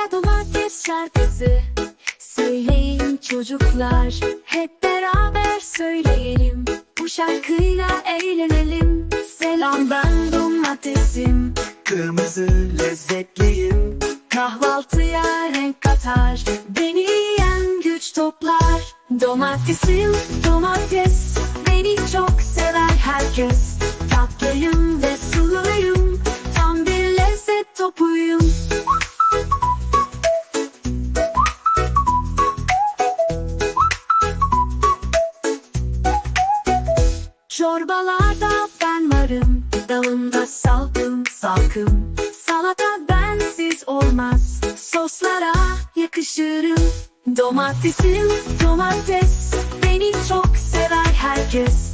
Harika domates şarkısı. Söyleyin çocuklar Hep beraber söyleyelim. Bu şarkıyla eğlenelim. Selam ben domatesim. Kırmızı lezzetliyim. Kahvaltıya renk katar. Beni yiyen güç toplar. Domatesim domates. Beni çok sever herkes. Tatlıyım ve suluyum. Tam bir lezzet topuyum ben varım Dalımda salkım salkım. Salata bensiz olmaz. Soslara yakışırım. Domatesim domates. Beni çok sever herkes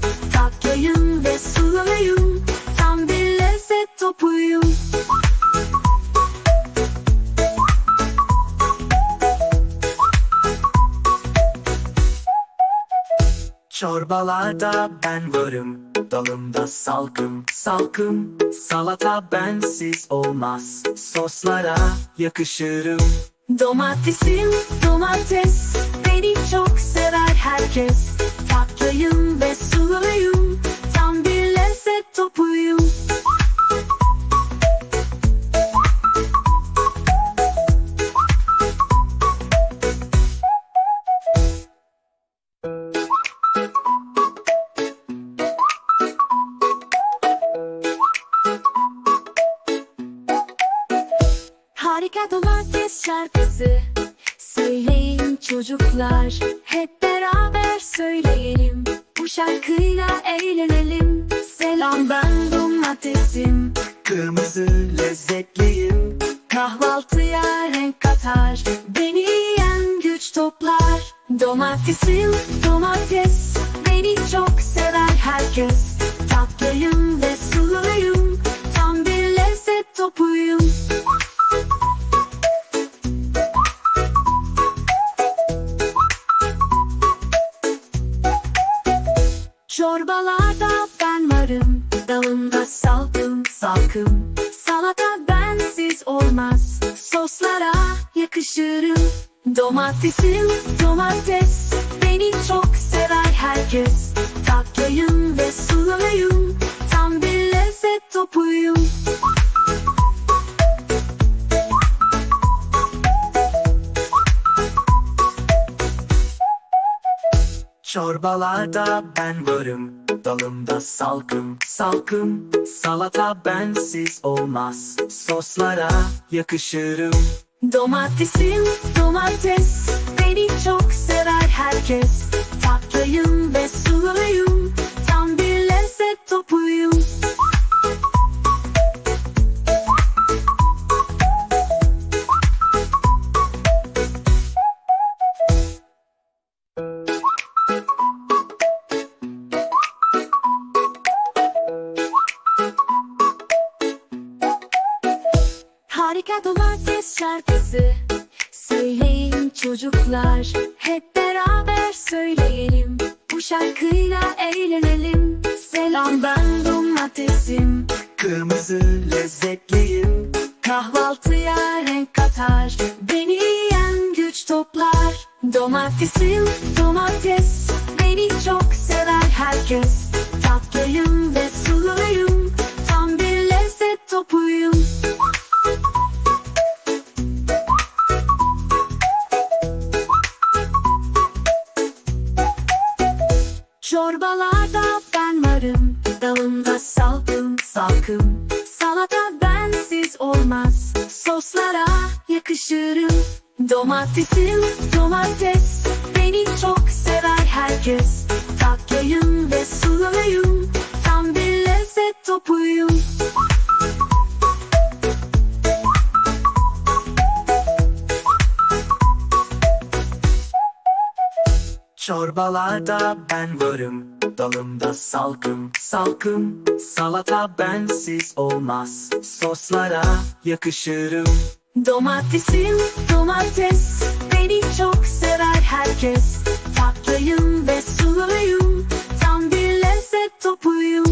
Çorbalarda ben varım Dalımda salkım salkım. Salata bensiz olmaz Soslara yakışırım. Domatesim domates Beni çok sever herkes Harika domates şarkısı. Söyleyin çocuklar. Hep beraber söyleyelim. Bu şarkıyla eğlenelim. Selam ben domatesim. Kırmızı lezzetliyim. Kahvaltıya renk katar Beni yiyen güç toplar. Domatesim domates. Beni çok sever herkes. Tatlıyım ve suluyum. Tam bir lezzet topuyum Çorbalarda ben varım Dalımda salkım salkım. Salata bensiz olmaz Soslara yakışırım. Domatesim domates Beni çok sever herkes. Tatlıyım Çorbalarda ben varım Dalımda salkım salkım. Salata bensiz olmaz Soslara yakışırım. Domatesim domates Beni çok sever herkes. Tatlıyım ve suluyum Harika domates şarkısı. Söyleyin çocuklar Hep beraber söyleyelim. Bu şarkıyla eğlenelim. Selam ben domatesim. Kırmızı lezzetliyim. Kahvaltıya renk katar. Beni yiyen güç toplar. Domatesim domates. Beni çok sever herkes. Tatlıyım ve suluyum. Tam bir lezzet topuyum Çorbalarda ben varım Dalımda salkım salkım. Salata bensiz olmaz Soslara yakışırım. Domatesim domates Beni çok sever herkes. Tatlıyım ve suluyum Tam bir lezzet topuyum Çorbalarda ben varım Dalımda salkım salkım. Salata bensiz olmaz Soslara yakışırım. Domatesim domates Beni çok sever herkes. Tatlıyım ve suluyum Tam bir lezzet topuyum.